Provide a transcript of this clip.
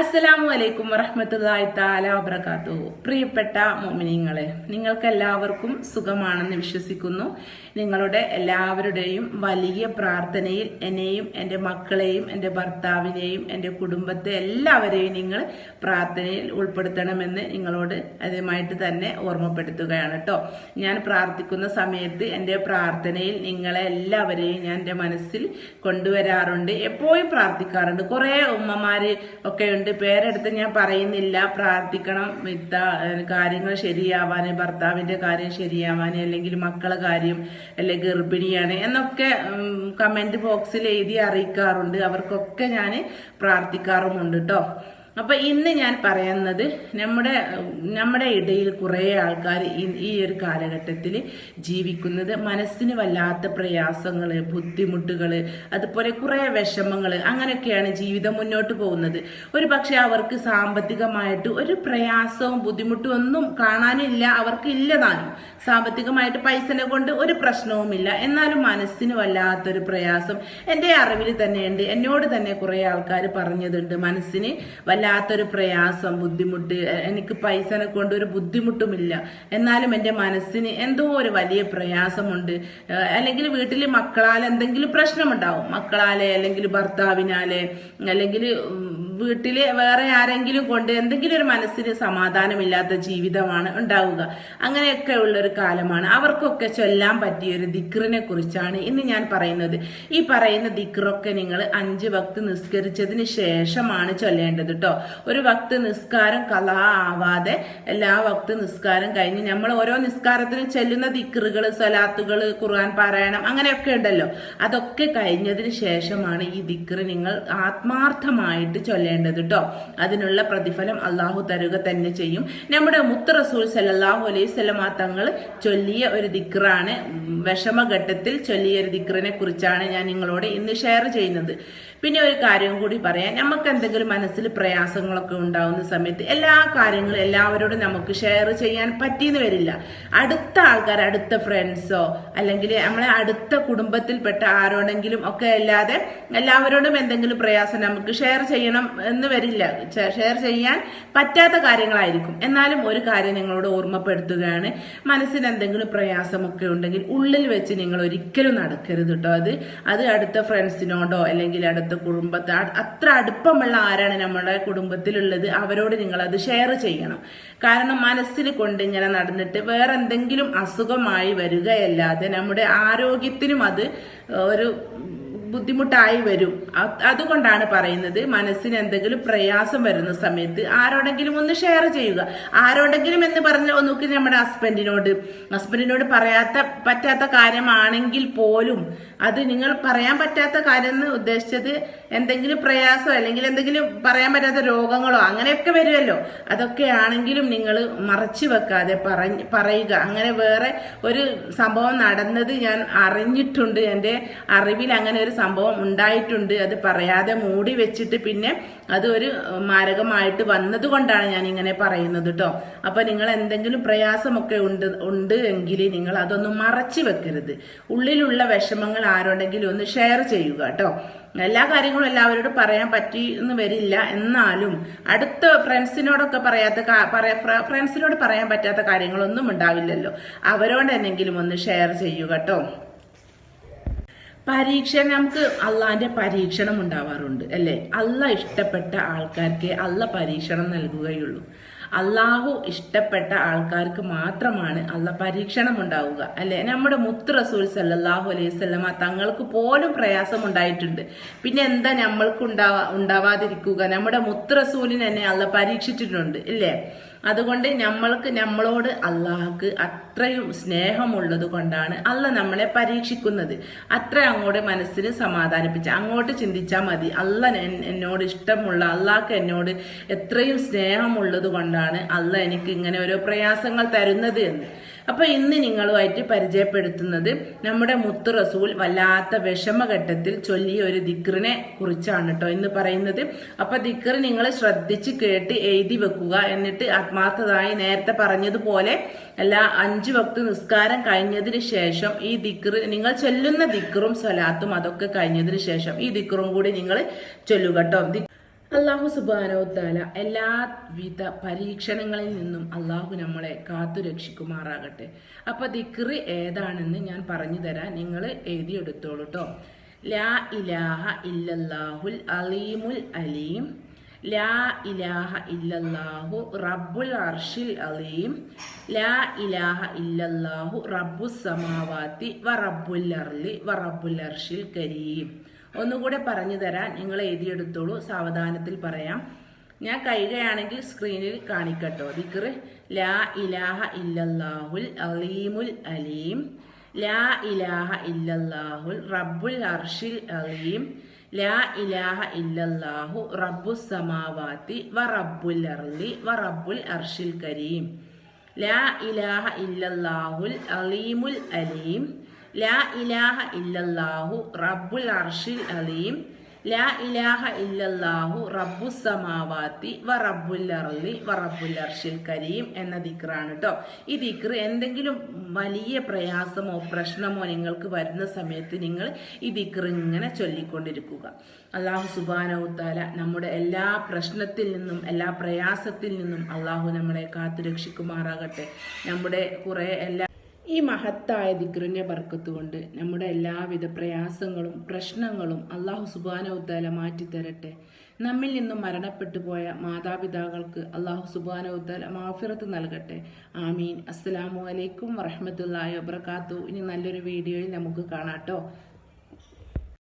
അസ്സലാമു അലൈക്കും വറഹമത്തല്ലാഹി താല വബറകാത്തു പ്രിയപ്പെട്ട മോമിനിങ്ങളെ നിങ്ങൾക്ക് എല്ലാവർക്കും സുഖമാണെന്ന് വിശ്വസിക്കുന്നു. നിങ്ങളുടെ എല്ലാവരുടെയും വലിയ പ്രാർത്ഥനയിൽ എന്നെയും എന്റെ മക്കളെയും എന്റെ ഭർത്താവിനെയും എന്റെ കുടുംബത്തെ എല്ലാവരെയും നിങ്ങൾ പ്രാർത്ഥനയിൽ ഉൾപ്പെടുത്തണമെന്ന് നിങ്ങളോട് ആദ്യമായിട്ട് തന്നെ ഓർമ്മപ്പെടുത്തുകയാണ് കേട്ടോ. ഞാൻ പ്രാർത്ഥിക്കുന്ന സമയത്ത് എന്റെ പ്രാർത്ഥനയിൽ നിങ്ങളെ എല്ലാവരെയും ഞാൻ എന്റെ മനസ്സിൽ കൊണ്ടുവരാറുണ്ട്. എപ്പോഴും പ്രാർത്ഥിക്കാറുണ്ട്. കുറേ ഉമ്മമാർ ഒക്കെ ഉണ്ട്. പേരെടുത്ത് ഞാൻ പറയുന്നില്ല. പ്രാർത്ഥിക്കണം. മിത്ത കാര്യങ്ങൾ ശരിയാവാന് ഭർത്താവിന്റെ കാര്യം ശരിയാവാന് അല്ലെങ്കിൽ മക്കളെ കാര്യം അല്ലെങ്കിൽ ഗർഭിണിയാണ് എന്നൊക്കെ കമന്റ് ബോക്സിൽ എഴുതി അറിയിക്കാറുണ്ട്. അവർക്കൊക്കെ ഞാൻ പ്രാർത്ഥിക്കാറുമുണ്ട് കേട്ടോ അപ്പൊ ഇന്ന് ഞാൻ പറയുന്നത് നമ്മുടെ നമ്മുടെ ഇടയിൽ കുറേ ആൾക്കാർ ഈ ഒരു കാലഘട്ടത്തിൽ ജീവിക്കുന്നത് മനസ്സിന് വല്ലാത്ത പ്രയാസങ്ങൾ ബുദ്ധിമുട്ടുകൾ അതുപോലെ കുറേ വിഷമങ്ങൾ അങ്ങനെയൊക്കെയാണ് ജീവിതം മുന്നോട്ട് പോകുന്നത്. ഒരു അവർക്ക് സാമ്പത്തികമായിട്ട് ഒരു പ്രയാസവും ബുദ്ധിമുട്ടും ഒന്നും കാണാനില്ല അവർക്ക് ഇല്ലതാനും സാമ്പത്തികമായിട്ട് പൈസനെ കൊണ്ട് ഒരു പ്രശ്നവുമില്ല എന്നാലും മനസ്സിന് വല്ലാത്തൊരു പ്രയാസം. എന്റെ അറിവിൽ തന്നെയുണ്ട്. എന്നോട് തന്നെ കുറേ ആൾക്കാർ പറഞ്ഞതുണ്ട് മനസ്സിന് വല്ലാത്തൊരു പ്രയാസം ബുദ്ധിമുട്ട് എനിക്ക് പൈസനെ കൊണ്ട് ഒരു ബുദ്ധിമുട്ടുമില്ല. എന്നാലും എന്റെ മനസ്സിന് എന്തോ ഒരു വലിയ പ്രയാസമുണ്ട്. അല്ലെങ്കിൽ വീട്ടിൽ മക്കളാൽ എന്തെങ്കിലും പ്രശ്നമുണ്ടാവും. മക്കളാലെ അല്ലെങ്കിൽ ഭർത്താവിനാലെ അല്ലെങ്കിൽ വീട്ടിൽ വേറെ ആരെങ്കിലും കൊണ്ട് എന്തെങ്കിലും ഒരു മനസ്സിന് സമാധാനമില്ലാത്ത ജീവിതമാണ് ഉണ്ടാവുക. അങ്ങനെയൊക്കെ ഉള്ള ഒരു കാലമാണ്. അവർക്കൊക്കെ ചൊല്ലാൻ പറ്റിയ ഒരു ദിക്റിനെ കുറിച്ചാണ് ഇന്ന് ഞാൻ പറയുന്നത്. ഈ പറയുന്ന ദിക്റൊക്കെ നിങ്ങൾ അഞ്ച് വക്ത് നിസ്കരിച്ചതിന് ശേഷമാണ് ചൊല്ലേണ്ടത് കേട്ടോ ഒരു വക്ത് നിസ്കാരം കലാ ആവാതെ എല്ലാ വക്ത് നിസ്കാരം കഴിഞ്ഞ് നമ്മൾ ഓരോ നിസ്കാരത്തിന് ചെല്ലുന്ന ദിക്കറുകൾ സ്വലാത്തുകൾ ഖുർആൻ പാരായണം അങ്ങനെയൊക്കെ ഉണ്ടല്ലോ. അതൊക്കെ കഴിഞ്ഞതിന് ശേഷമാണ് ഈ ദിക്റ് നിങ്ങൾ ആത്മാർത്ഥമായിട്ട് ചൊല്ലേണ്ടത് കേട്ടോ അതിനുള്ള പ്രതിഫലം അള്ളാഹു തരുക തന്നെ ചെയ്യും. നമ്മുടെ മുത്ത് റസൂൽ സല്ലാഹു അലൈഹി സ്വലമാ തങ്ങൾ ചൊല്ലിയ ഒരു ദിക്റാണ്. വിഷമഘട്ടത്തിൽ ചൊല്ലിയ ഒരു ദിക്റിനെ കുറിച്ചാണ് ഞാൻ നിങ്ങളോട് ഇന്ന് ഷെയർ ചെയ്യുന്നത്. പിന്നെ ഒരു കാര്യം കൂടി പറയാം. നമുക്ക് എന്തെങ്കിലും മനസ്സിൽ പ്രയാസങ്ങളൊക്കെ ഉണ്ടാവുന്ന സമയത്ത് എല്ലാ കാര്യങ്ങളും എല്ലാവരോടും നമുക്ക് ഷെയർ ചെയ്യാൻ പറ്റിയെന്ന് വരില്ല. അടുത്ത ആൾക്കാർ അടുത്ത ഫ്രണ്ട്സോ അല്ലെങ്കിൽ നമ്മളെ അടുത്ത കുടുംബത്തിൽപ്പെട്ട ആരോടെങ്കിലും ഒക്കെ അല്ലാതെ എല്ലാവരോടും എന്തെങ്കിലും പ്രയാസം നമുക്ക് ഷെയർ ചെയ്യണം എന്ന് വരില്ല. ഷെയർ ചെയ്യാൻ പറ്റാത്ത കാര്യങ്ങളായിരിക്കും. എന്നാലും ഒരു കാര്യം നിങ്ങളോട് ഓർമ്മപ്പെടുത്തുകയാണ്. മനസ്സിന് എന്തെങ്കിലും പ്രയാസമൊക്കെ ഉണ്ടെങ്കിൽ ഉള്ളിൽ വെച്ച് നിങ്ങൾ ഒരിക്കലും നടക്കരുത് കേട്ടോ അത് അത് അടുത്ത ഫ്രണ്ട്സിനോടോ അല്ലെങ്കിൽ അടുത്ത കുടുംബത്തെ അത്ര അടുപ്പമുള്ള ആരാണ് നമ്മുടെ കുടുംബത്തിലുള്ളത് അവരോട് നിങ്ങൾ അത് ഷെയർ ചെയ്യണം. കാരണം മനസ്സിൽ കൊണ്ട് ഇങ്ങനെ നടന്നിട്ട് വേറെ എന്തെങ്കിലും അസുഖമായി വരികയല്ലാതെ നമ്മുടെ ആരോഗ്യത്തിനും അത് ഒരു ബുദ്ധിമുട്ടായി വരും. അതുകൊണ്ടാണ് പറയുന്നത് മനസ്സിന് എന്തെങ്കിലും പ്രയാസം വരുന്ന സമയത്ത് ആരോടെങ്കിലും ഒന്ന് ഷെയർ ചെയ്യുക. ആരോടെങ്കിലും എന്ന് പറഞ്ഞ ഒന്നുകിൽ നമ്മുടെ ഹസ്ബൻഡിനോട് ഹസ്ബൻഡിനോട് പറയാത്ത പറ്റാത്ത കാര്യമാണെങ്കിൽ പോലും അത് നിങ്ങൾ പറയാൻ പറ്റാത്ത കാര്യം എന്ന് ഉദ്ദേശിച്ചത് എന്തെങ്കിലും പ്രയാസമോ അല്ലെങ്കിൽ എന്തെങ്കിലും പറയാൻ പറ്റാത്ത രോഗങ്ങളോ അങ്ങനെയൊക്കെ വരുമല്ലോ. അതൊക്കെ ആണെങ്കിലും നിങ്ങൾ മറച്ചു വെക്കാതെ പറഞ്ഞ് പറയുക. അങ്ങനെ വേറെ ഒരു സംഭവം നടന്നത് ഞാൻ അറിഞ്ഞിട്ടുണ്ട്. എന്റെ അറിവിൽ അങ്ങനെ ഒരു സംഭവം ഉണ്ടായിട്ടുണ്ട്. അത് പറയാതെ മൂടി വെച്ചിട്ട് പിന്നെ അത് ഒരു മാരകമായിട്ട് വന്നത് കൊണ്ടാണ് ഞാൻ ഇങ്ങനെ പറയുന്നത് കേട്ടോ അപ്പൊ നിങ്ങൾ എന്തെങ്കിലും പ്രയാസമൊക്കെ ഉണ്ട് ഉണ്ട് എങ്കിൽ നിങ്ങൾ അതൊന്നും മറച്ചു വെക്കരുത്. ഉള്ളിലുള്ള വിഷമങ്ങൾ ആരുണ്ടെങ്കിലും ഒന്ന് ഷെയർ ചെയ്യുക കേട്ടോ എല്ലാ കാര്യങ്ങളും എല്ലാവരോടും പറയാൻ പറ്റി എന്ന് വരില്ല. എന്നാലും അടുത്ത ഫ്രണ്ട്സിനോടൊക്കെ പറയാത്ത ഫ്രണ്ട്സിനോട് പറയാൻ പറ്റാത്ത കാര്യങ്ങളൊന്നും ഉണ്ടാവില്ലല്ലോ. അവരോട് എന്തെങ്കിലും ഒന്ന് ഷെയർ ചെയ്യുക കേട്ടോ പരീക്ഷ നമുക്ക് അള്ളാന്റെ പരീക്ഷണം ഉണ്ടാവാറുണ്ട് അല്ലേ? അല്ല ഇഷ്ടപ്പെട്ട ആൾക്കാർക്ക് അല്ല പരീക്ഷണം നൽകുകയുള്ളൂ. അള്ളാഹു ഇഷ്ടപ്പെട്ട ആൾക്കാർക്ക് മാത്രമാണ് അല്ല പരീക്ഷണം ഉണ്ടാവുക അല്ലെ? നമ്മുടെ മുത്ത് റസൂൽ സല്ലാഹു അലൈഹി സ്വലമ തങ്ങൾക്ക് പോലും പ്രയാസം ഉണ്ടായിട്ടുണ്ട്. പിന്നെ എന്താ നമ്മൾക്ക് ഉണ്ടാവാ ഉണ്ടാവാതിരിക്കുക? നമ്മുടെ മുത്ത് റസൂലിനെ തന്നെ അല്ല പരീക്ഷിച്ചിട്ടുണ്ട് ഇല്ലേ? അതുകൊണ്ട് നമ്മൾക്ക് നമ്മളോട് അള്ളാഹ്ക്ക് അത്രയും സ്നേഹമുള്ളത് കൊണ്ടാണ് അല്ല നമ്മളെ പരീക്ഷിക്കുന്നത്. അത്ര അങ്ങോട്ട് മനസ്സിന് സമാധാനിപ്പിച്ച് അങ്ങോട്ട് ചിന്തിച്ചാൽ മതി. അല്ല എന്നോട് ഇഷ്ടമുള്ള അള്ളാഹ്ക്ക് എന്നോട് എത്രയും സ്നേഹമുള്ളത് കൊണ്ടാണ് അല്ല എനിക്ക് ഇങ്ങനെ ഓരോ പ്രയാസങ്ങൾ തരുന്നത് എന്ന്. അപ്പൊ ഇന്ന് നിങ്ങളുമായിട്ട് പരിചയപ്പെടുത്തുന്നത് നമ്മുടെ മുത്തു റസൂൽ വല്ലാത്ത വിഷമഘട്ടത്തിൽ ചൊല്ലിയ ഒരു ദിക്റിനെ കുറിച്ചാണ് കേട്ടോ ഇന്ന് പറയുന്നത്. അപ്പൊ ദിക്ർ നിങ്ങൾ ശ്രദ്ധിച്ച് കേട്ട് എഴുതി വെക്കുക എന്നിട്ട് ആത്മാർത്ഥതായി നേരത്തെ പറഞ്ഞതുപോലെ എല്ലാ അഞ്ചു വക്ത് നിസ്കാരം കഴിഞ്ഞതിന് ശേഷം ഈ ദിക്ർ നിങ്ങൾ ചൊല്ലുന്ന ദിക്റും സ്വലാത്തും അതൊക്കെ കഴിഞ്ഞതിന് ശേഷം ഈ ദിക്റും കൂടി നിങ്ങൾ ചൊല്ലുക കേട്ടോ അള്ളാഹു സുബാനോദ്ദാല എല്ലാവിധ പരീക്ഷണങ്ങളിൽ നിന്നും അള്ളാഹു നമ്മളെ കാത്തു രക്ഷിക്കുമാറാകട്ടെ. അപ്പൊ ദിക്രി ഏതാണെന്ന് ഞാൻ പറഞ്ഞു തരാം. നിങ്ങൾ എഴുതിയെടുത്തോളൂ കേട്ടോ ലാ ഇലാഹ ഇല്ലല്ലാഹുൽ അലീമുൽ അലീം. ലാ ഇലാഹ ഇല്ലല്ലാഹു റബ്ബുൽ അർഷിൽ അലീം. ലാ ഇലാഹ ഇല്ലല്ലാഹു റബ്ബു സമാവാത്തി വ റബ്ബുൽ അർലി വ റബ്ബുൽ അർഷിൽ കരീം. ഒന്നുകൂടെ പറഞ്ഞു തരാൻ നിങ്ങൾ എഴുതിയെടുത്തോളൂ. സാവധാനത്തിൽ പറയാം. ഞാൻ കഴിയുകയാണെങ്കിൽ സ്ക്രീനിൽ കാണിക്കട്ടോ. ദിക്ർ. ലാ ഇലാഹ ഇല്ലല്ലാഹുൽ അലീമുൽ അലീം. ലാ ഇലാഹ ഇല്ലല്ലാഹുൽ റബ്ബുൽ അർഷിൽ അലീം. ലാ ഇലാഹ ഇല്ലല്ലാഹു റബ്ബു സമാവാത്തി വ റബ്ബുൽ അർലി വ റബ്ബുൽ അർഷിൽ കരീം. ലാ ഇലാഹ ഇല്ലല്ലാഹുൽ അലീമുൽ അലീം. ലാ ഇലാഹ ഇല്ലല്ലാഹു റബ്ബുൽ അർഷിൽ അലീം. ലാ ഇലാഹ ഇല്ലല്ലാഹു റബ്ബു സമാവാത്തി വ റബ്ബുൽ അർലി വ റബ്ബുൽ അർഷിൽ കരീം എന്ന ദിക്റാണ് കേട്ടോ ഈ ദിക്ർ എന്തെങ്കിലും വലിയ പ്രയാസമോ പ്രശ്നമോ നിങ്ങൾക്ക് വരുന്ന സമയത്ത് നിങ്ങൾ ഈ ദിക്ർ ഇങ്ങനെ ചൊല്ലിക്കൊണ്ടിരിക്കുക. അള്ളാഹു സുബാനവുത്താല നമ്മുടെ എല്ലാ പ്രശ്നത്തിൽ നിന്നും എല്ലാ പ്രയാസത്തിൽ നിന്നും അള്ളാഹു നമ്മളെ കാത്തു രക്ഷിക്കുമാറാകട്ടെ നമ്മുടെ കുറേ എല്ലാ ഈ മഹത്തായ ദിഗ്റിന്റെ ബർക്കത്തുകൊണ്ട് നമ്മുടെ എല്ലാവിധ പ്രയാസങ്ങളും പ്രശ്നങ്ങളും അള്ളാഹു സുബാനവുത്താല മാറ്റിത്തരട്ടെ. നമ്മിൽ നിന്നും മരണപ്പെട്ടു പോയ മാതാപിതാക്കൾക്ക് അള്ളാഹു സുബാനവുത്താല മാഫിറത്ത് നൽകട്ടെ. ആമീൻ. അസ്സലാമു അലൈക്കും വറഹമത്തല്ലാഹി വബർക്കാത്തു ഇനി നല്ലൊരു വീഡിയോയിൽ നമുക്ക് കാണാട്ടോ